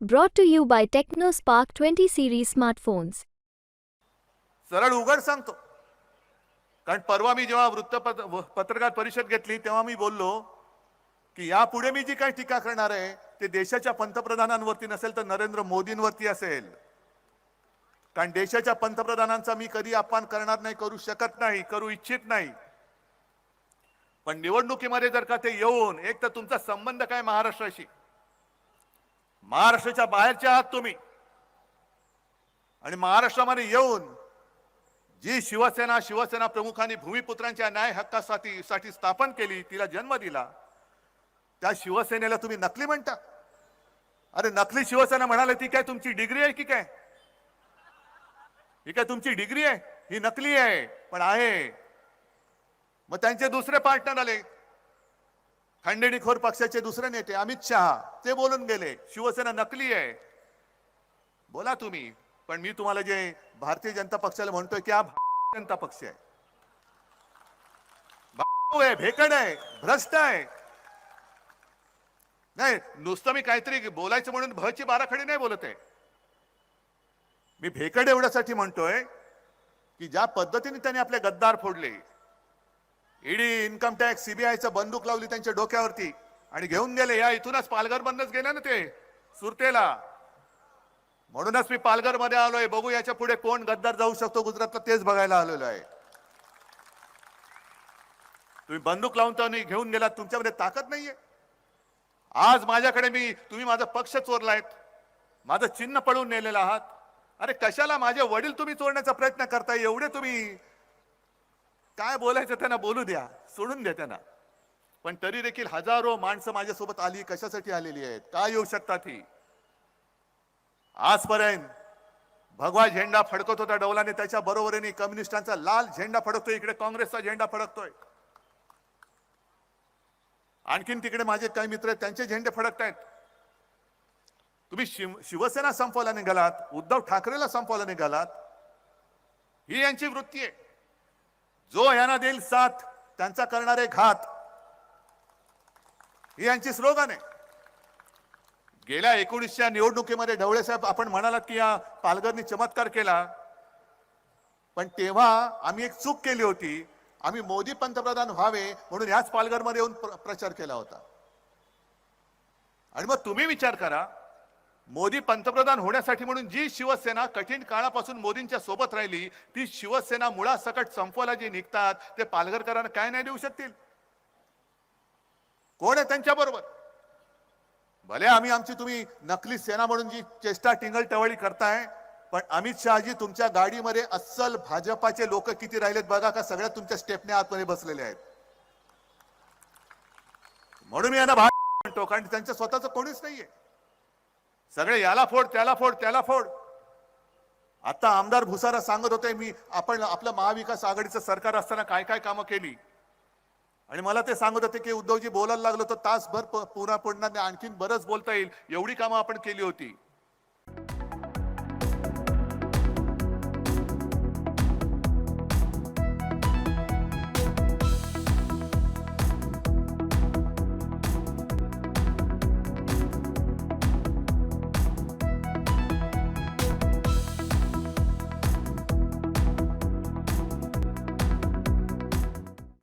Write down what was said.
Brought to you by Tecno Spark twenty series smartphones सरळ उघड सांगतो. कारण परवा मी जेव्हा वृत्तपत्र पत्रकार परिषद घेतली तेव्हा मी बोललो की यापुढे मी जी काही टीका करणार आहे ते देशाच्या पंतप्रधानांवरती नसेल तर नरेंद्र मोदींवरती असेल. कारण देशाच्या पंतप्रधानांचा मी कधी अपमान करणार नाही करू शकत नाही करू इच्छित नाही. पण निवडणुकीमध्ये जर का ते येऊन एक तर तुमचा संबंध काय महाराष्ट्राशी? महाराष्ट्राच्या बाहेरचे आहात तुम्ही. आणि महाराष्ट्रामध्ये येऊन जी शिवसेना शिवसेना प्रमुखांनी भूमिपुत्रांच्या न्याय हक्कासाठी साठी स्थापन केली तिला जन्म दिला त्या शिवसेनेला तुम्ही नकली म्हणता. अरे नकली शिवसेना म्हणाले ती काय तुमची डिग्री आहे की काय? ही काय तुमची डिग्री आहे? ही नकली आहे पण आहे. मग त्यांचे दुसरे पार्टनर आले. खंडणीखोर पक्षाचे दुसरे नेते अमित शहा ते बोलून गेले शिवसेना नकली आहे. बोला तुम्ही पण मी तुम्हाला जे भारतीय जनता पक्षाला म्हणतोय की हा जनता पक्ष आहे. आहे भेकड आहे भ्रष्ट आहे. नाही नुसतं मी काहीतरी बोलायचं म्हणून भची बाराखडी नाही बोलत आहे. मी भेकड एवढ्यासाठी म्हणतोय की ज्या पद्धतीने त्यांनी आपले गद्दार फोडले ईडी इन्कम टॅक्स सीबीआयचं बंदूक लावली त्यांच्या डोक्यावरती. आणि घेऊन गेले या इथूनच पालघर बंदच गेले ना ते. सुरतेला. म्हणूनच मी पालघरमध्ये आलोय. बघू याच्यापुढे कोण गद्दार जाऊ शकतो गुजरातला तेच बघायला आलेलो आहे. तुम्ही बंदूक लावून तर घेऊन गेलात तुमच्यामध्ये ताकद नाहीये. आज माझ्याकडे मी तुम्ही माझा पक्ष चोरलायत. माझं चिन्ह पळून नेलेलं आहात. अरे कशाला माझे वडील तुम्ही चोरण्याचा प्रयत्न करताय? एवढे तुम्ही काय बोलायचं त्यांना बोलू द्या सोडून द्या त्यांना. पण तरी देखील हजारो माणसं माझ्यासोबत आली कशासाठी आलेली आहेत काय येऊ शकतात ही? आजपर्यंत भगवा झेंडा फडकत होता डौलाने त्याच्या बरोबरीने कम्युनिस्टांचा लाल झेंडा फडकतोय इकडे काँग्रेसचा झेंडा फडकतोय. आणखीन तिकडे माझे काही मित्र आहेत त्यांचे झेंडे फडकतायत. तुम्ही शिव शिवसेना संपवायला निघालात उद्धव ठाकरेला संपवायला निघालात ही यांची वृत्ती आहे. जो यांना देईल साथ त्यांचा करणारे घात. ही यांची स्लोगन आहे. गेल्या एकोणीसच्या निवडणुकीमध्ये ढवळे साहेब आपण म्हणालात की या पालघरनी चमत्कार केला. पण तेव्हा आम्ही एक चूक केली होती. आम्ही मोदी पंतप्रधान व्हावे म्हणून ह्याच पालघरमध्ये येऊन प्र- प्रचार केला होता. आणि मग तुम्ही विचार करा मोदी पंतप्रधान होण्यासाठी म्हणून जी शिवसेना कठीण काळापासून मोदींच्या सोबत राहिली ती शिवसेना मुळासकट संपवायला जे निघतात ते पालघरकरांना काय नाही देऊ शकतील? कोण आहे त्यांच्या बरोबर भले आम्ही आमची तुम्ही नकली सेना म्हणून जी चेष्टा टिंगल टवळी करताय पण अमित शहाजी तुमच्या गाडीमध्ये अस्सल भाजपाचे लोक किती राहिलेत बघा का? सगळ्या तुमच्या स्टेपने आतमध्ये बसलेले आहेत. म्हणून मी यांना भाग म्हणतो कारण त्यांच्या स्वतःच कोणीच नाहीये. सगळे याला फोड त्याला फोड त्याला फोड. आता आमदार भुसारा सांगत होते मी आपण आपलं महाविकास आघाडीचं सरकार असताना काय काय कामं केली? आणि मला ते सांगत होते की उद्धवजी बोलायला लागलो तर तासभर पुन्हा पुन्हा आणखीन बरंच बोलता येईल. एवढी कामं आपण केली होती.